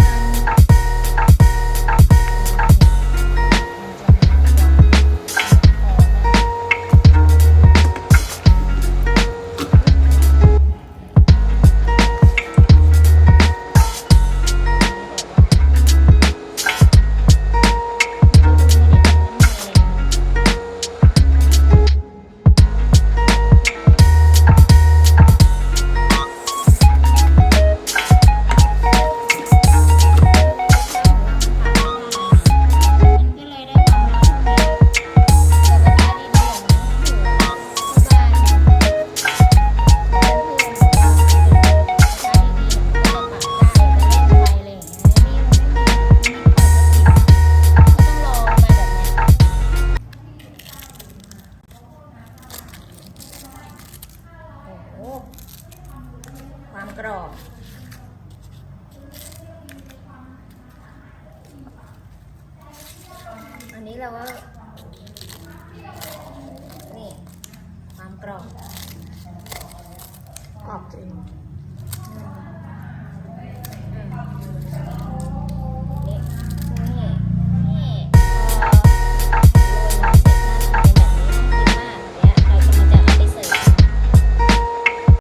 Thank you. กรอบอันนี้เราก็นี่ความกรอบกรอบจริง